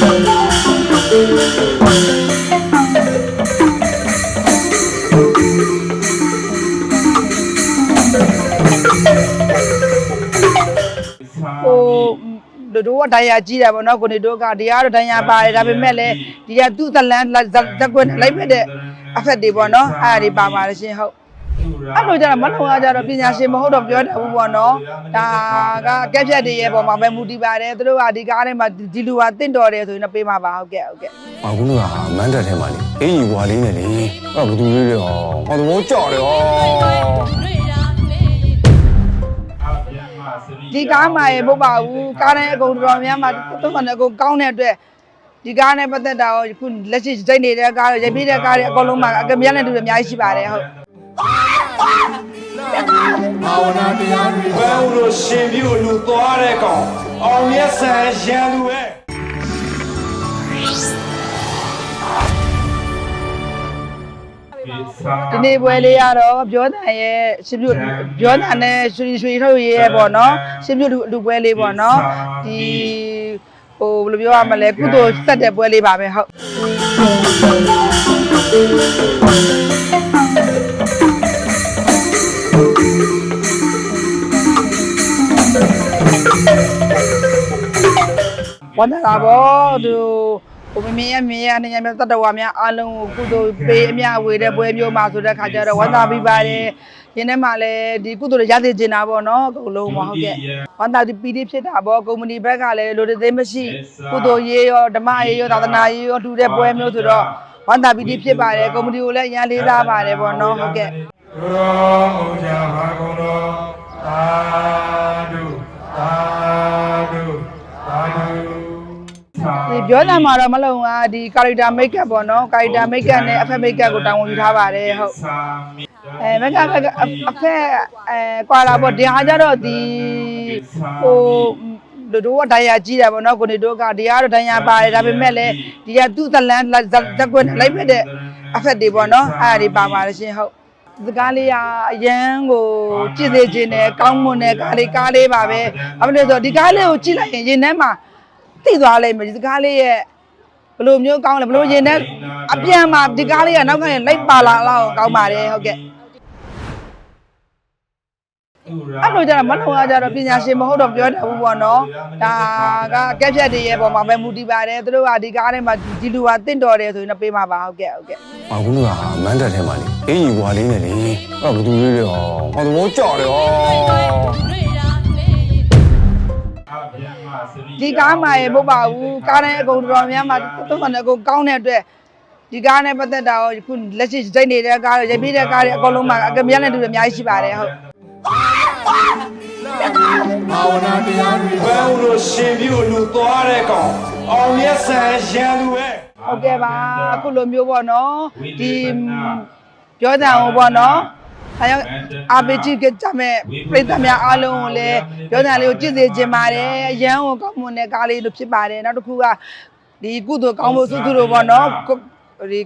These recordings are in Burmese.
ဟိုတို့တို့ကဒိုင်ယာကြီးတယ်ဗောနော်ကိုနေတို့ကဒီကတော့ဒိုင်ယာပါတယ်ဒါပေမဲ့လည်းဒီကသူ့သလန်းဇက်ကွက်လိုက်မဲ့တဲ့အဖက်တွေဗောနော်အဲ့ဒါတွေပါပါတယ်ရှင်ဟုတ် အဲ့လိုကြတော့မလုံကကြတော့ပညာရှင်မဟုတ်တော့ပြောတတ်ဘူးပေါ့နော်ဒါကကက်ဖြတ်တွေရဲ့ပုံမှာပဲမူတည်ပါတယ်သူတို့ကဒီကားထဲမှာဒီလူကတင့်တော်တယ်ဆိုရင်တော့ပေးမှာပါဟုတ်ကဲ့ဟုတ်ကဲ့အခုကမန်းတက်ထဲမှာလေအေးကြီးဘွာလေးနဲ့လေအဲ့ဘသူလေးတွေဟောဟောသဘောကြောက်တယ်ဟောဒီကားမှာရေမဟုတ်ပါဘူးကားတိုင်းအကုန်တော်များမှာသုံးဆောင်တဲ့အကုန်ကောင်းတဲ့အတွက်ဒီကားနဲ့ပတ်သက်တာရောခုလက်ရှိစိတ်နေတဲ့ကားတွေရပြည့်တဲ့ကားတွေအကုန်လုံးမှာအကမြက်နဲ့တူတယ်အများကြီးရှိပါတယ်ဟုတ် ဘာဝနာတရားတွေဘန်းလို့ရှင်ပြို့လူသွားတဲ့ကောင်အောင်မြတ်ဆန်ရန်လူရဲ့ဒီနေ့ပွဲလေးကတော့ပြောတန်ရဲ့ရှင်ပြုပြောတန်နဲ့ရွှေရွှေထုတ်ရဲ့ပေါ့နော်ရှင်ပြုလူလူပွဲလေးပေါ့နော်ဒီဟိုဘယ်လိုပြောရမလဲကုသိုလ်ဆက်တဲ့ပွဲလေးပါပဲဟုတ် ဝန္တာလာပေါ့သူဟိုမမင်းရဲ့မင်းရဲ့နေရာမျိုးတတဝါများအားလုံးကိုကုသိုလ်ပေးအမြဝေတဲ့ပွဲမျိုးမှာဆိုတဲ့ခါကျတော့ဝန္တာပြီးပါတယ်ရင်းထဲမှာလည်းဒီကုသိုလ်တွေရသိကျင်တာပေါ့နော်အကုန်လုံးမဟုတ်ကဲ့ဝန္တာဒီပီတိဖြစ်တာပေါ့ကုမ္ပဏီဘက်ကလည်းလိုတဲ့သိမရှိကုသိုလ်ရေးရောဓမ္မရေးရောသာသနာရေးရောတူတဲ့ပွဲမျိုးဆိုတော့ဝန္တာပီတိဖြစ်ပါတယ်ကုမ္ပဏီကိုလည်းအများလေးစားပါတယ်ပေါ့နော်ဟုတ်ကဲ့ရောမုံကြပါကုန်တော် ပြောတာမှာတော့မလုံကဒီ character makeup ပေါ့နော် character makeup နဲ့ effect makeup ကိုတာဝန်ယူထားပါတယ်ဟုတ်သာမိအဲမကအဖက်အဲကွာလာပေါ့ဒီဟာကြတော့ဒီဟိုတို့တို့ကဒိုင်ယာကြီးတယ်ပေါ့နော်ကိုနေတို့ကဒီကတော့ဒိုင်ယာပါတယ်ဒါပေမဲ့လည်းဒီကသူ့သလန်းဇက်ကွက်လိုက်မဲ့တဲ့အဖက်တွေပေါ့နော်အဲ့ဒါတွေပါပါတယ်ရှင်ဟုတ်ဒီကားလေးကအရန်ကိုကြည့်စေခြင်းနဲ့ကောင်းမွန်တဲ့ကားလေးကားလေးပါပဲအမလို့ဆိုဒီကားလေးကိုကြည့်လိုက်ရင်ရင်ထဲမှာ သိသွားလိမ့်မယ်ဒီကားလေးရဲ့ဘယ်လိုမျိုးကောင်းလဲဘယ်လိုရင်ထဲအပြန်မှာဒီကားလေးကနောက်ကနေလိုက်ပါလာတော့ကောင်းပါတယ်ဟုတ်ကဲ့အဲ့လိုကြတော့မလုံကကြတော့ပညာရှင်မဟုတ်တော့ပြောတတ်ဘူးပေါ့နော်ဒါကကက်ဖြတ်တွေရဲ့ပုံမှာပဲမူတည်ပါတယ်သူတို့ကဒီကားထဲမှာဒီလူကတင့်တော်တယ်ဆိုရင်တော့ပေးမှာပါဟုတ်ကဲ့ဟုတ်ကဲ့အခုကမန်းတက်ထဲမှာလေအေးကြီးဘွာလေးနဲ့လေအဲ့ဘသူလေးတွေဟောဟောသဘောကြောက်တယ်ဟော ဒီကားမှာရေမဟုတ်ပါဘူးကားတိုင်းအကုန်တော်များမှာသုံးဆောင်တဲ့အကုန်ကောင်းတဲ့အတွက်ဒီကားနဲ့ပတ်သက်တာရောခုလက်ရှိစိတ်နေတဲ့ကားတွေရပြည့်တဲ့ကားတွေအကုန်လုံးမှာအကမြက်နဲ့တူတယ်အများကြီးရှိပါတယ်ဟုတ်ဘာဝနာတရားတွေဘန်းလို့ရှင်ပြို့လူသွားတဲ့ကောင်အောင်မြတ်ဆန်ရန်လူရဲ့ဟုတ်ကဲ့ပါအခုလိုမျိုးပေါ့နော်ဒီပြောကြအောင်ပေါ့နော် အဲကြောင့် RPG ကကြမဲ့ပြည်သက်များအားလုံးကိုလည်းပြောကြလေးကိုကြည့်စေခြင်းပါတယ်အရန်ကိုကောင်းမွန်တဲ့ကားလေးလိုဖြစ်ပါတယ်နောက်တစ်ခုကဒီကုသိုလ်ကောင်းမှုစုစုလိုပေါ့နော်ကိုဒီ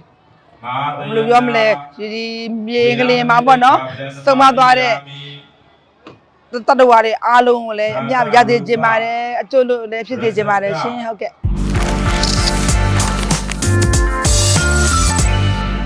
ဘယ်လိုပြောမလဲဒီဒီမြေကလေးမှာပေါ့နော်စုံမသွားတဲ့တတ္တဝါတွေအားလုံးကိုလည်းအမြရသေးခြင်းပါတယ်အကျွတ်လို့လည်းဖြစ်စေခြင်းပါတယ်ရှင်ဟုတ်ကဲ့